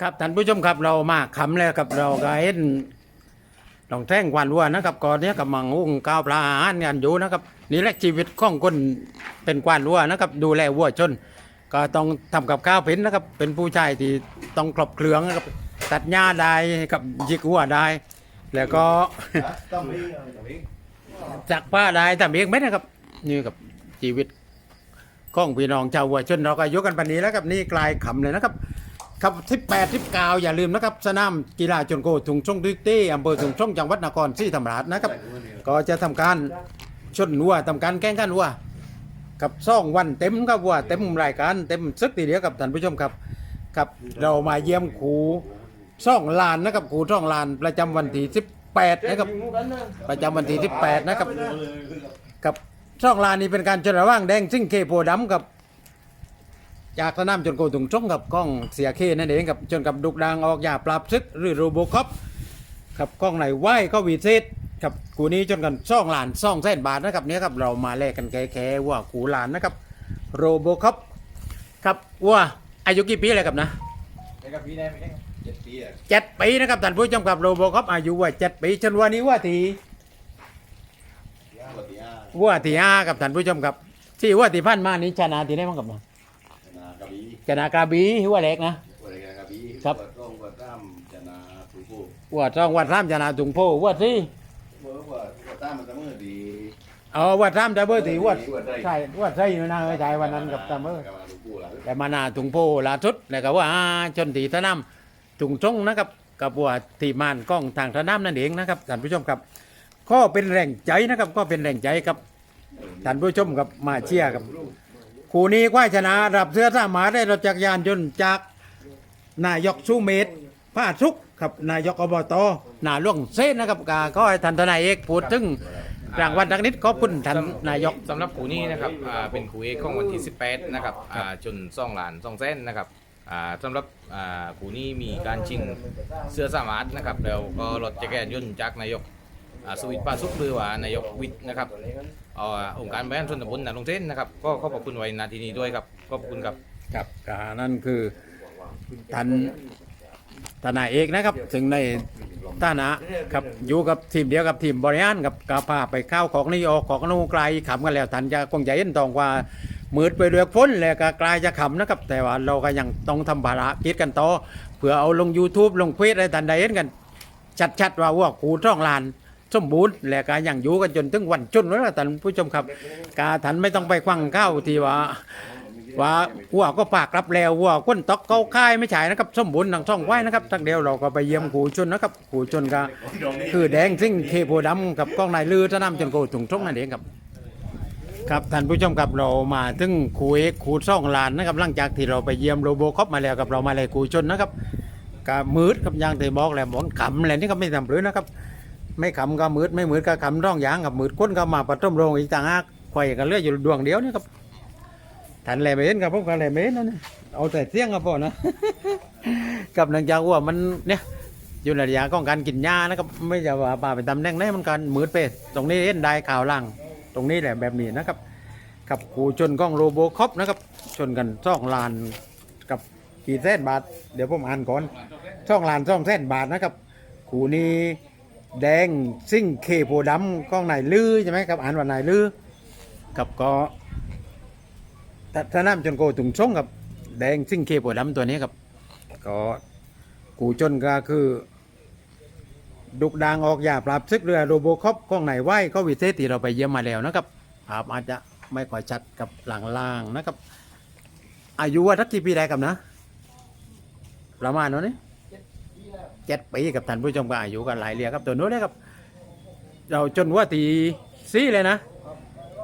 ครับท่านผู้ชมครับเรามาขำแล้วกับเราก็เห็นลองแท่งกวานวัวนะครับก่อนเนี้ยกับมังอุ้งก้าวปลาอาหารกันอยู่นะครับนี่แหละชีวิตของคนเป็นกวานวัวนะครับ ดูแลวัวชน ก็ต้องทำกับข้าวเป็นนะครับ เป็นผู้ชายที่ต้องครบเครื่องนะครับตัดหญ้าได้กับยิกวัวได้ แล้วก็จักผ้าได้ทำเองไหมนะครับนี่กับชีวิตของพี่น้องชาววัวชนเราก็ยุกันปันนี้แล้วครับนี่กลายขำเลยนะครับ ครับทิปแปดทิปเก้าอย่าลืมนะครับสนามกีฬาจนโกถุงช่องดิกตี้อำเภอถุงช่องจังหวัดนครศรีธรรมราชนะครับ ก็จะทำการชนวัวทำการแข่งขันวัวกับซ่องวันเต็มครับวัวเต็มรายการเต็มซึกทีเดียวกับท่านผู้ชมครับครับเรามาเยี่ยมครูซ่องลานนะครับครูซ่องลานประจำวันที่18นะครับประจำวันที่18นะครับกับซ่องลานนี้เป็นการชนระหว่างแดงซิ่งเคโพดำกับ จากสนามจนโกถุงช่องกับกล้องเสียเคนั่นเองกับจนกับดุกดังออกยาปราบซึกหรือโรโบคอปครับกล้องไหนไหวก็วีเซตกับกูนี้จนกันซ่องหลานซ่องแสนบาทนะครับเนี้ยครับเรามาแลกกันแค่ๆว่ากูหลานนะครับโรโบคอปครับว่าอายุกี่ปีเลยครับนะไอ้กับพี่ได้ไหมเนี่ยเจ็ดปีอะเจ็ดปีนะครับท่านผู้ชมครับโรโบคอปอายุว่าเจ็ดปีจนวันนี้ว่าทีย่าปฏิญาว่าทีห้ากับท่านผู้ชมครับที่ว่าที่พันมานี้ชนะที่ได้มั้งครับนะชนะ กระบี่ชนะกระบี่ว่าเล็กนะอะไรกันกระบี่ครับ วัดร่องวัดร่ามชนะถูกผู้ว่าช่องวัดรามชนะถุงโพว่าที่เมื่อว่าวัดร่ามมันจะมือดีเอาวัดรามจะเบอร์ตีวัดวัดได้ใช่วัดใช่อยู่นะเออใช่วันนั้นกับตามเออกับถูกผู้หลังแต่มานาถุงโพลาทุดแล้วก็ว่าอ่าจนตีสนามถุงชงนะครับกับว่าที่มานกล้องทางสนามนั่นเองนะครับท่านผู้ชมครับก็เป็นแรงใจนะครับก็เป็นแรงใจครับท่านผู้ชมกับมาเชียร์ครับ คู่นี้ควายชนะรับเสื้อสามาได้รถจักรยานยนต์จากนายกชูเมธผ้าทุกครับนายกอบตนาล่วงเซนนะครับก็ขอให้ท่านทนายเอกพูดถึงรางวัลทักนิดขอบคุณท่านนายกสำหรับขู่นี้นะครับอ่าเป็นขู่เอกของวันที่18นะครับอ่าจนซ่องหลานซ่องเส้นนะครับอ่าสำหรับอ่าขู่นี้มีการชิงเสื้อสามารถนะครับแล้วก็รถจักรยานยนต์จากนายก สวิตปาสุกหรือว่านายกวิทย์นะครับอ่าองค์การบริหารส่วนตำบลนาลงเส้นนะครับ ก็ขอบคุณไว้นาทีนี้ด้วยครับขอบคุณครับครับก็นั่นคือท่านทนายเอกนะครับถึงในฐานะครับอยู่กับทีมเดียวกับทีมบริหารกับกาพาไปเข้าของนี่ออกของนู่นไกลขำกันแล้วท่านจะคงจะเห็นตองว่ามืดไปด้วยฝนแล้วก็กลายจะขำนะครับ แต่ว่าเราก็ยังต้องทำภาระกิจกันต่อเพื่อเอาลง YouTube ลงเฟซอะไรท่านใดเห็นกัน ชัดๆว่าว่าคูท่องลาน สมบูรณ์และก็ยังอยู่กันจนถึงวันจุนแล้วนะท่านผู้ชมครับ กาท่านไม่ต้องไปควังข้าวที่ว่าว่าวัวก็ฝากรับแล้ววัวก้นตอกเขาค่ายไม่ใช่นะครับสมบูรณ์ทั้งช่องไว้นะครับทั้งเดียวเราก็ไปเยี่ยมขู่ชนนะครับขู่ชนก็คือแดงซิ่งเคโพดำกับกล้องนายลือจะนำจนโกถุงช่องนั่นเองครับ ครับท่านผู้ชมครับเรามาถึงขู่เอกขู่ซ่องลานนะครับหลังจากที่เราไปเยี่ยมโรโบคอปมาแล้วกับเรามาเลยขู่ชนนะครับก็มืดครับยางที่บอกแหละหมอนขำอะไรนี่ก็ไม่ทำหรือนะครับ ไม่ขำก็มืดไม่มืดก็ขำร่องยางกับมืดก้นก็มาปะต้มโรงอีกต่างหากไข่กันเลือดอยู่ดวงเดียวนี่ครับทันแหลมเห็นกับผมก็แหลมเห็นนะเนี่ยเอาแต่เสี้ยงก็พอนะกับนังจาว่ามันเนี่ยอยู่ในระยะของการกินหญ้านะครับไม่จะว่าป่าไปตำแหน่งไหนมันการมืดไปตรงนี้เห็นได้ข่าวล่าง ตรงนี้แหละแบบนี้นะครับ กับกูชนกล้องโรโบคอปนะครับ ชนกันซ่องลานกับกี่แสนบาท เดี๋ยวผมอ่านก่อนช่องลานช่องแสนบาทนะครับกูนี้ แดงซิ่งเคโพดำกล้องไหนายลือใช่ไหมครับอ่านว่าไหนายลือกับก็ถ้าถ้าน้ำจนโกตุงช่งกับแดงซิ่งเคปวดดำตัวนี้ครับก็กูจนก็คือ ดุกดางออกยาปราบซึกเรือโรโบคอปกล้องไหนไหวก็วิเศษที่เราไปเยี่ยมมาแล้วนะครับภาพอาจจะไม่ค่อยชัดกับหลังล่างนะครับ อายุว่าทักกี่ปีได้กับนะ ประมาณนั้นนี่ เจ็ดปีกับท่านผู้ชมก็อายุกันหลายเรียครับตัวนู้นเลยครับ เราจนว่าตีซี่เลยนะ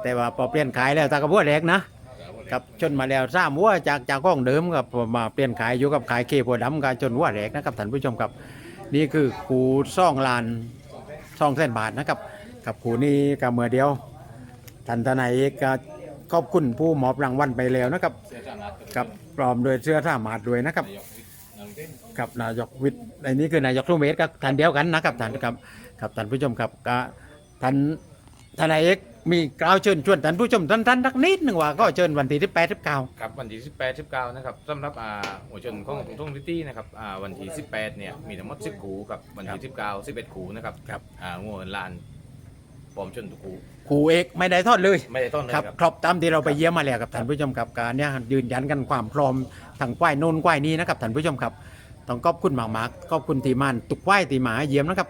แต่ว่าพอเปลี่ยนขายแล้วตากระบัวแดกนะกับจนมาแล้วสามวัวจากจากกล้องเดิมกับมาเปลี่ยนขายอยู่กับขายเคโพดำกับจนวัวแหลกนะครับท่านผู้ชมครับ นี่คือคูซ่องลานซ่องเส้นบาทนะครับกับคูนี้กับเมื่อเดียวท่านทนายเอกก็ขอบคุณผู้มอบรางวัลไปแล้วนะครับ กับปลอมโดวยเสื้อท่าหมาดด้วยนะครับ กับนายกวิทย์ในนี้คือนายกลูเมตรกับท่านเดียวกันนะครับท่านครับกับท่านผู้ชมครับก็ท่านทนายเอกมีกล่าวเชิญชวนท่านผู้ชมท่านท่านทักนิดหนึ่งว่าก็เชิญวันที่ที่แปดที่เก้าครับวันที่ 18 19 นะครับสำหรับอ่าหัวชนของทุ่งทุ่งซิตี้นะครับอ่าวันที่ 18 เนี่ยมีทั้งหมด10ขูครับวันที่ 19 11ขูนะครับครับอ่างัวลาน ปลอมชนทุกขูครูเอกไม่ได้ทอดเลยไม่ได้ต้นเลยครับครับครบตามที่เราไปเยี่ยมมาแล้วครับท่านผู้ชมครับการเนี่ยยืนยันกันความพร้อมทางควายโน่นควายนี้นะครับท่านผู้ชมครับต้องขอบคุณมากๆขอบคุณทีมานตุกควายตีหมาเยี่ยมนะครับ